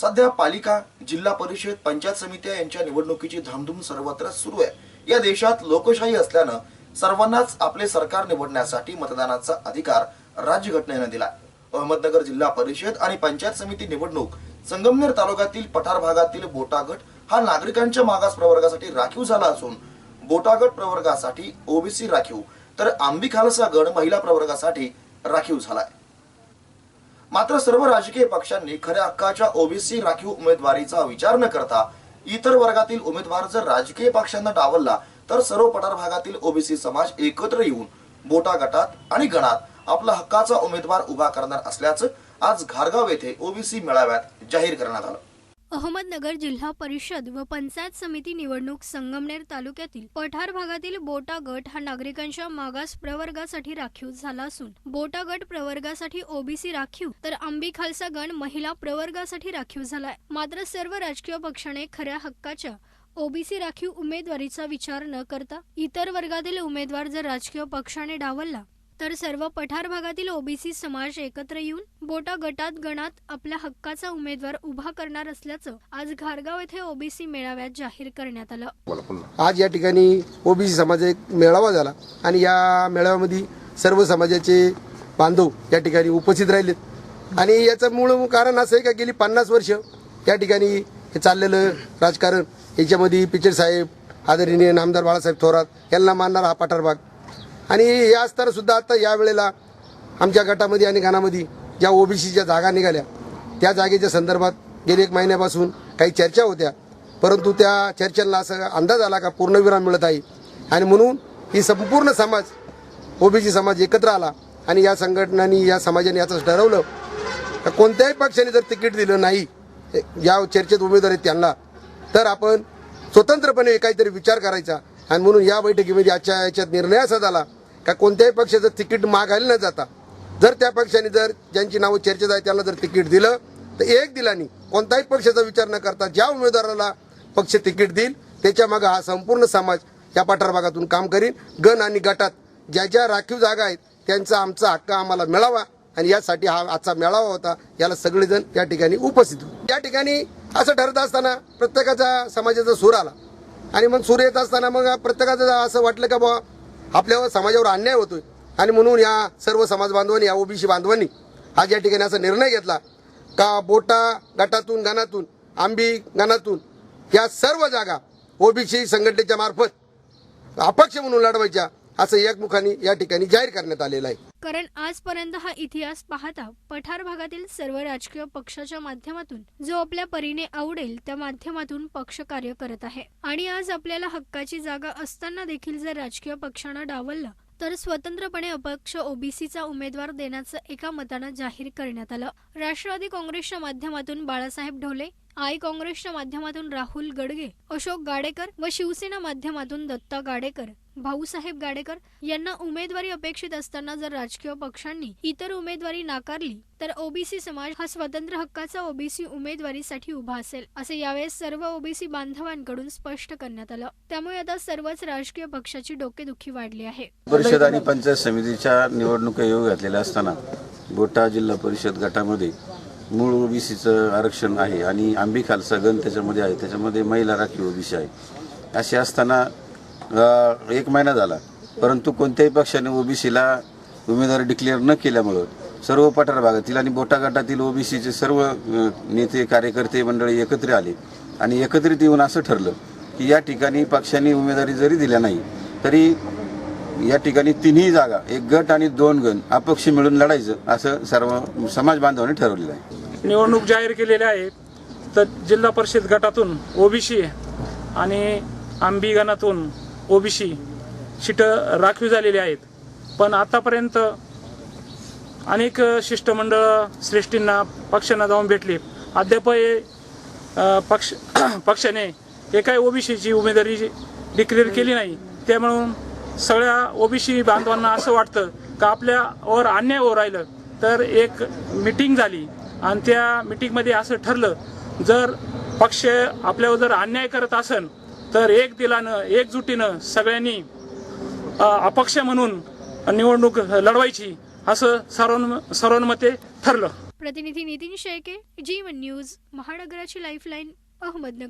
सध्या पालिका जिल्हा परिषद पंचायत समित्या यांच्या निवडणुकीची धामधूम सर्वत्र सुरू आहे. या देशात लोकशाही असल्यानं सर्वांनाच आपले सरकार निवडण्यासाठी मतदानाचा अधिकार राज्यघटनेनं दिला अहमदनगर जिल्हा परिषद आणि पंचायत समिती निवडणूक संगमनेर तालुक्यातील पठार भागातील बोटागट हा नागरिकांच्या मागास प्रवर्गासाठी राखीव झाला असून बोटागट प्रवर्गासाठी ओबीसी राखीव तर आंबी खालसा गड महिला प्रवर्गासाठी राखीव झालाय. मात्र सर्व राजकीय पक्षांनी खऱ्या हक्काच्या ओबीसी राखीव उमेदवारीचा विचार न करता इतर वर्गातील उमेदवार जर राजकीय पक्षांना डावलला तर सर्व पठार भागातील ओबीसी समाज एकत्र येऊन बोटा गटात आणि गणात आपला हक्काचा उमेदवार उभा करणार असल्याचं आज घारगाव येथे ओबीसी मेळाव्यात जाहीर करण्यात आलं. अहमदनगर जिल्हा परिषद व पंचायत समिती निवडणूक संगमनेर तालुक्यातील पठार भागातील बोटा गट हा नागरिकांच्या मागास प्रवर्गासाठी राखीव झाला असून बोटा गट प्रवर्गासाठी ओबीसी राखीव तर आंबी खालसा गण महिला प्रवर्गासाठी राखीव झालाय. मात्र सर्व राजकीय पक्षाने खऱ्या हक्काच्या ओबीसी राखीव उमेदवारीचा विचार न करता इतर वर्गातील उमेदवार जर राजकीय पक्षाने डावलला तर सर्व पठार भागातील ओबीसी समाज एकत्र येऊन बोटा गटात गणात आपल्या हक्काचा उमेदवार उभा करणार असल्याचं आज घारगाव येथे ओबीसी मेळाव्यात जाहीर करण्यात आलं. आज या ठिकाणी ओबीसी समाज एक मेळावा झाला आणि या मेळाव्यामध्ये सर्व समाजाचे बांधव या ठिकाणी उपस्थित राहिलेत. आणि याचं मूळ कारण असं आहे का गेली पन्नास वर्ष या ठिकाणी हे चाललेलं राजकारण याच्यामध्ये पिचड साहेब आदरणीय नामदार बाळासाहेब थोरात यांना मानणारा हा पठार भाग आणि या स्तरसुद्धा आता या वेळेला आमच्या गटामध्ये आणि घानामध्ये ज्या ओबीसीच्या जागा निघाल्या त्या जागेच्या संदर्भात गेली एक महिन्यापासून काही चर्चा होत्या. परंतु त्या चर्चेला असं अंदाज आला का पूर्णविराम मिळत आहे. आणि म्हणून ही संपूर्ण समाज ओबीसी समाज एकत्र आला आणि या संघटनांनी या समाजाने याचं ठरवलं का कोणत्याही पक्षाने जर तिकीट दिलं नाही या चर्चेत उमेदवार आहेत त्यांना तर आपण स्वतंत्रपणे काहीतरी विचार करायचा. आणि म्हणून या बैठकीमध्ये आजच्या याच्यात निर्णय असा झाला का कोणत्याही पक्षाचं तिकीट मागायला न जाता जर त्या पक्षाने जर ज्यांची नावं चर्चेत आहे त्यांना जर तिकीट दिलं तर एक दिलानी कोणताही पक्षाचा विचार न करता ज्या उमेदवाराला पक्ष तिकीट देईल त्याच्यामागे हा संपूर्ण समाज या पठार भागातून काम करील गण आणि गटात ज्या ज्या राखीव जागा आहेत त्यांचा आमचा हक्क आम्हाला मिळावा आणि यासाठी हा आजचा मेळावा होता. याला सगळेजण या ठिकाणी उपस्थित होते. या ठिकाणी असं ठरत असताना प्रत्येकाचा समाजाचा सूर आला. आणि मग सूर येत असताना मग प्रत्येकाचं असं वाटलं का बुवा आपल्यावर समाजावर अन्याय होतोय. आणि म्हणून या सर्व समाज बांधवांनी या ओबीसी बांधवांनी आज या ठिकाणी असा निर्णय घेतला का बोटा गटातून गणातून आंबी गणातून या सर्व जागा ओबीसी संघटनेच्या मार्फत अपक्ष म्हणून लढवायच्या असं एकमुखाने या ठिकाणी जाहीर करण्यात आलेलं आहे. कारण आजपर्यंत हा इतिहास पाहता पठार भागातील सर्व राजकीय पक्षाच्या माध्यमातून जो आपल्या परीने आवडेल त्या माध्यमातून पक्ष कार्य करत आहे. आणि आज आपल्याला हक्काची जागा असताना देखील जर राजकीय पक्षानं डावललं तर स्वतंत्रपणे अपक्ष ओबीसीचा उमेदवार देण्याचं एका मतानं जाहीर करण्यात आलं. राष्ट्रवादी काँग्रेसच्या माध्यमातून बाळासाहेब ढोले आई काँग्रेसच्या माध्यमातून राहुल गडगे अशोक गाडेकर व शिवसेना माध्यमातून दत्ता गाडेकर भाऊसाहेब गाडेकर यांना उमेदवारी अपेक्षित असताना जर राजकीय पक्षांनी इतर उमेदवारी नाकारली तर ओबीसी समाज हा स्वतंत्र हक्काचा ओबीसी उमेदवारीसाठी उभा असेल असे यावेळेस सर्व ओबीसी बांधवांकडून स्पष्ट करण्यात आलं. त्यामुळे आता सर्वच राजकीय पक्षाची डोकेदुखी वाढली आहे. परिषद आणि पंचायत समितीच्या निवडणुका येऊ घातलेल्या असताना बोटा जिल्हा परिषद गटामध्ये मूळ ओबीसीचं आरक्षण आहे आणि आंबी खालसा गण त्याच्यामध्ये आहे. त्याच्यामध्ये महिला राखीव ओबीसी आहे. असे असताना एक महिना झाला. परंतु कोणत्याही पक्षाने ओबीसीला उमेदवारी डिक्लेअर न केल्यामुळं सर्व पठार भागातील आणि बोटा गटातील ओबीसीचे सर्व नेते कार्यकर्ते मंडळी एकत्र आले. आणि एकत्रित येऊन असं ठरलं की या ठिकाणी पक्षांनी उमेदवारी जरी दिल्या नाही तरी या ठिकाणी तिन्ही जागा एक गट आणि दोन गण अपक्ष मिळून लढायचं असं सर्व समाज बांधवांनी ठरवलेलं आहे. निवडणूक जाहीर केलेल्या आहे. तर जिल्हा परिषद गटातून ओबीसी आणि आंबी गणातून ओबीसी सीट राखीव झालेली आहेत. पण आतापर्यंत अनेक शिष्टमंडळ श्रेष्ठींना पक्षांना जाऊन भेटली. अद्याप हे, पक्ष पक्षाने एकाही ओबीसीची उमेदवारी डिक्लेअर केली नाही. त्यामुळं सगळ्या ओबीसी बांधवांना असं वाटतं का आपल्यावर अन्याय होऊ राहिलं तर एक मिटिंग झाली. आणि त्या मिटिंगमध्ये असं ठरलं जर पक्ष आपल्यावर जर अन्याय करत असेल तर एक दिलानं एकजुटीनं सगळ्यांनी अपक्ष म्हणून निवडणूक लढवायची असं सर्वां सर्वांमते ठरलं. प्रतिनिधी नितीन शेळके जीवन न्यूज महानगराची लाईफलाईन अहमदनगर.